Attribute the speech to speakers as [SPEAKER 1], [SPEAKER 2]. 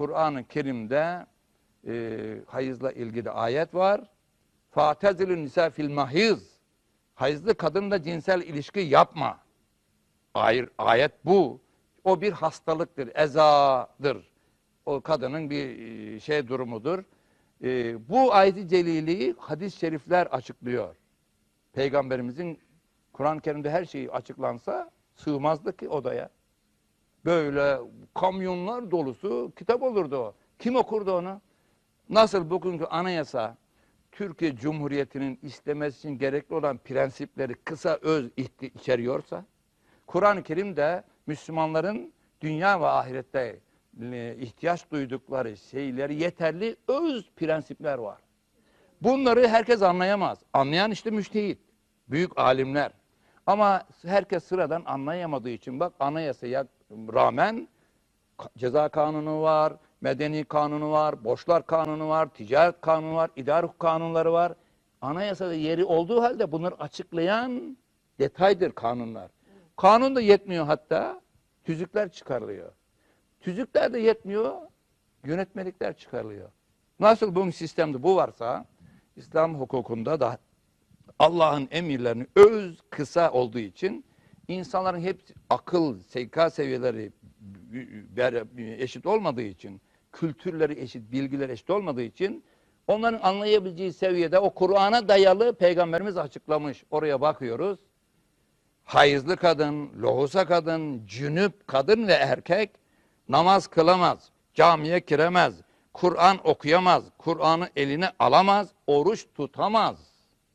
[SPEAKER 1] Kur'an-ı Kerim'de e, hayızla ilgili ayet var. Fatezilün nisa fil mahiz. Hayızlı kadınla cinsel ilişki yapma. Hayır, ayet bu. O bir hastalıktır, ezadır. O kadının bir e, şey durumudur. E, bu ayet-i celiliği hadis-i şerifler açıklıyor. Peygamberimizin Kur'an-ı Kerim'de her şeyi açıklansa sığmazdı ki odaya. Böyle kamyonlar dolusu kitap olurdu o. Kim okurdu onu? Nasıl bugünkü anayasa Türkiye Cumhuriyeti'nin istemesi için gerekli olan prensipleri kısa öz içeriyorsa, Kur'an-ı Kerim'de Müslümanların dünya ve ahirette e, ihtiyaç duydukları şeyleri yeterli öz prensipler var. Bunları herkes anlayamaz. Anlayan işte müştehit, büyük alimler. Ama herkes sıradan anlayamadığı için bak anayasaya rağmen ceza kanunu var, medeni kanunu var, borçlar kanunu var, ticaret kanunu var, idare hukuk kanunları var. Anayasada yeri olduğu halde bunları açıklayan detaydır kanunlar. Kanun da yetmiyor hatta, tüzükler çıkarılıyor. Tüzükler de yetmiyor, yönetmelikler çıkarılıyor. Nasıl bu sistemde bu varsa, İslam hukukunda da Allah'ın emirlerini öz kısa olduğu için insanların hepsi akıl, zeka seviyeleri eşit olmadığı için, kültürleri eşit, bilgileri eşit olmadığı için onların anlayabileceği seviyede o Kur'an'a dayalı peygamberimiz açıklamış. Oraya bakıyoruz. Hayızlı kadın, lohusa kadın, cünüp kadın ve erkek namaz kılamaz, camiye giremez, Kur'an okuyamaz, Kur'an'ı eline alamaz, oruç tutamaz.